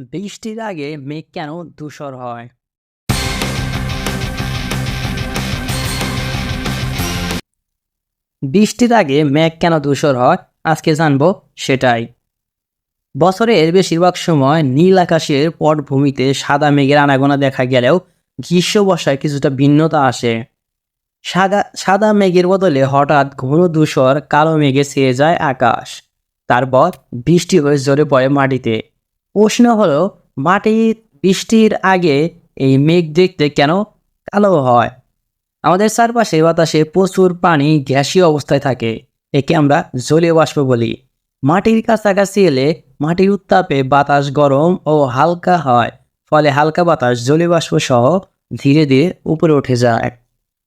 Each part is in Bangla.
বৃষ্টির আগে মেঘ কেন ধূসর হয়? বৃষ্টির আগে মেঘ কেন ধূসর হয়? আজকে জানব সেটাই। বছরের বেশিরভাগ সময় নীল আকাশের পটভূমিতে সাদা মেঘের আনাগোনা দেখা গেলেও গ্রীষ্ম বর্ষায় কিছুটা ভিন্নতা আসে। সাদা সাদা মেঘের বদলে হঠাৎ ঘন ধূসর কালো মেঘে ছেয়ে যায় আকাশ। তারপর বৃষ্টি হয়ে ঝরে পড়ে মাটিতে। প্রশ্ন হলো, মাটি বৃষ্টির আগে এই মেঘ দেখতে কেন কালো হয়? আমাদের চারপাশে বাতাসে প্রচুর পানি গ্যাসীয় অবস্থায় থাকে, একে আমরা জলীয় বাষ্প বলি। মাটির কাছাকাছি এলে মাটির উত্তাপে বাতাস গরম ও হালকা হয়, ফলে হালকা বাতাস জলীয় বাষ্প সহ ধীরে ধীরে উপরে উঠে যায়।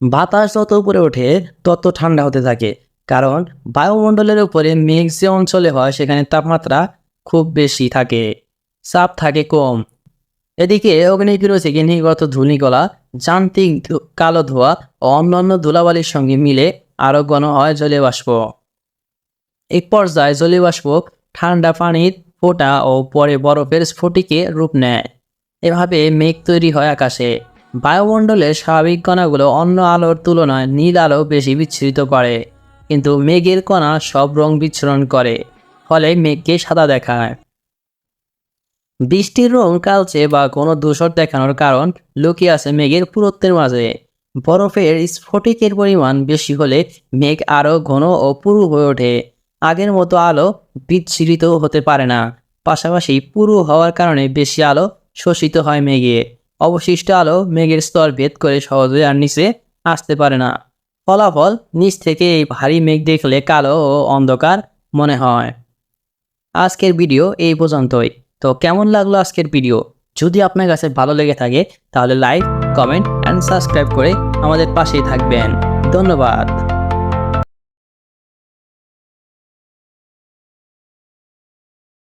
বাতাস যত উপরে ওঠে, তত ঠান্ডা হতে থাকে, কারণ বায়ুমণ্ডলের উপরে মেঘ যে অঞ্চলে হয়, সেখানে তাপমাত্রা খুব বেশি থাকে। চাপ থাকে কম। এদিকে অগ্নিকিরোচিকে নির্গত ধূলিকলা, যান্ত্রিক কালো ধোঁয়া ও অন্যান্য ধুলাবালির সঙ্গে মিলে আরও ঘন হয় জলীয় বাষ্প। এক পর্যায়ে জলীয় বাষ্প ঠান্ডা পানির ফোঁটা ও পরে বরফের স্ফটিকে রূপ নেয়। এভাবে মেঘ তৈরি হয় আকাশে। বায়ুমণ্ডলের স্বাভাবিক কণাগুলো অন্য আলোর তুলনায় নীল আলো বেশি বিচ্ছুরিত করে, কিন্তু মেঘের কণা সব রং বিচ্ছুরণ করে, ফলে মেঘকে সাদা দেখায়। বৃষ্টির রং কালচে বা কোনো দূষণ দেখানোর কারণ লুকিয়ে আছে মেঘের পুরুত্বের মাঝে। বরফের স্ফটিকের পরিমাণ বেশি হলে মেঘ আরও ঘন ও পুরু হয়ে ওঠে। আগের মতো আলো বিচ্ছিরিত হতে পারে না। পাশাপাশি পুরু হওয়ার কারণে বেশি আলো শোষিত হয় মেঘে। অবশিষ্ট আলো মেঘের স্তর ভেদ করে সহজে আর নিচে আসতে পারে না। ফলাফল নিচ থেকে এই ভারী মেঘ দেখলে কালো ও অন্ধকার মনে হয়। আজকের ভিডিও এই পর্যন্তই। তো কেমন লাগল আজকের ভিডিও যদি আপনার কাছে ভালো লেগে থাকে, তাহলে লাইক কমেন্ট অ্যান্ড সাবস্ক্রাইব করে আমাদের পাশেই থাকবেন। ধন্যবাদ।